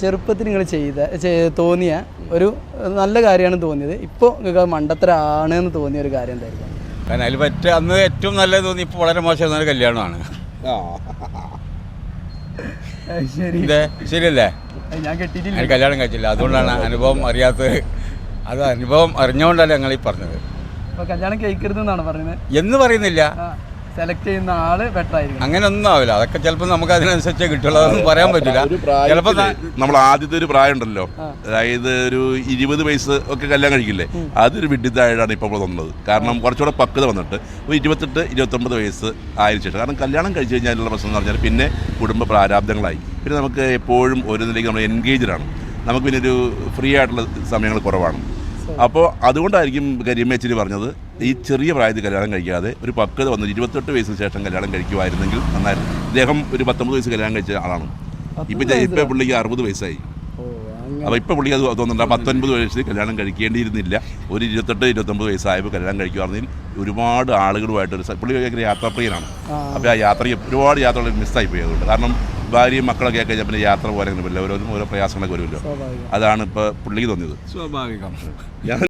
ചെറുപ്പത്തിൽ നിങ്ങൾ ചെയ്ത ചെയ്- തോന്നിയ ഒരു നല്ല കാര്യമാണ് തോന്നിയത്. ഇപ്പോൾ നിങ്ങൾക്ക് മണ്ടത്തരാണ് എന്ന് തോന്നിയ ഒരു കാര്യം എന്തായിരിക്കും? കാരണം അതിൽ പറ്റ അന്ന് ഏറ്റവും നല്ലത് തോന്നി ഇപ്പോൾ വളരെ മോശം ഒരു കല്യാണമാണ്. ശരി. ശരിയല്ലേ? ഞാൻ കെട്ടിയിട്ടില്ല. കല്യാണം കഴിച്ചില്ല. അതുകൊണ്ടാണ് അനുഭവം അറിയാത്തത്. അത് അനുഭവം അറിഞ്ഞുകൊണ്ടല്ല ഞങ്ങൾ ഈ പറഞ്ഞത് കല്യാണം കഴിക്കരുത് എന്നാണ് പറയുന്നത് എന്ന് പറയുന്നില്ല. സെലക്ട് ചെയ്യുന്ന ആൾ ബെറ്റർ ആയിരിക്കും അങ്ങനെ ഒന്നും ആവില്ല. അതൊക്കെ ചിലപ്പോൾ നമുക്ക് അതിനനുസരിച്ചേ കിട്ടുള്ളൂ അതൊന്നും പറയാൻ പറ്റില്ല ചിലപ്പോൾ നമ്മൾ ആദ്യത്തെ ഒരു പ്രായം ഉണ്ടല്ലോ അതായത് ഒരു ഇരുപത് വയസ്സ് ഒക്കെ കല്യാണം കഴിക്കില്ലേ? അതൊരു വിഡിതായിട്ടാണ് ഇപ്പോൾ തോന്നുന്നത് കാരണം കുറച്ചുകൂടെ പക്വത വന്നിട്ട് ഒരു ഇരുപത്തെട്ട് ഇരുപത്തൊമ്പത് വയസ്സ് ആയതിനു ശേഷം. കാരണം കല്യാണം കഴിച്ചു കഴിഞ്ഞാലുള്ള പ്രശ്നം എന്ന് പറഞ്ഞാൽ പിന്നെ കുടുംബ പ്രാരാബ്ദങ്ങളായി. പിന്നെ നമുക്ക് എപ്പോഴും ഒരു നിലയ്ക്ക് നമ്മൾ എൻഗേജ്ഡ് ആണ്. നമുക്ക് പിന്നെ ഒരു ഫ്രീ ആയിട്ടുള്ള സമയങ്ങൾ കുറവാണ്. അപ്പോൾ അതുകൊണ്ടായിരിക്കും കരിയമ്മേച്ചിരി പറഞ്ഞത് ഈ ചെറിയ പ്രായത്തിൽ കല്യാണം കഴിക്കാതെ ഒരു പക്വത വന്ന് ഇരുപത്തെട്ട് വയസ്സിന് ശേഷം കല്യാണം കഴിക്കുമായിരുന്നെങ്കിൽ നന്നായിരുന്നു. ഇദ്ദേഹം ഒരു പത്തൊമ്പത് വയസ്സ് കല്യാണം കഴിച്ച ആളാണ്. ഇപ്പം ഇപ്പം പുള്ളിക്ക് അറുപത് വയസ്സായി. അപ്പോൾ ഇപ്പോൾ പുള്ളിക്ക് അത് തോന്നുന്നുണ്ട് പത്തൊൻപത് വയസ്സിൽ കല്യാണം കഴിക്കേണ്ടിയിരുന്നില്ല. ഒരു ഇരുപത്തെട്ട് ഇരുപത്തൊമ്പത് വയസ്സായപ്പോൾ കല്യാണം കഴിക്കുവാണെങ്കിൽ ഒരുപാട് ആളുകളുമായിട്ട് ഒരു പുള്ളി ഭയങ്കര യാത്രാപ്രിയനാണ്. അപ്പോൾ ആ യാത്ര ഒരുപാട് യാത്രകൾ മിസ്സായി പോയി അതുകൊണ്ട്. കാരണം ഭാര്യയും മക്കളൊക്കെ ആക്കി കഴിഞ്ഞാൽ പിന്നെ യാത്ര പോലെ പറ്റില്ല. ഓരോന്നും ഓരോ പ്രയാസങ്ങളൊക്കെ വരുമല്ലോ. അതാണ് ഇപ്പോൾ പുള്ളിക്ക് തോന്നിയത്. സ്വാഭാവികം. ഞാൻ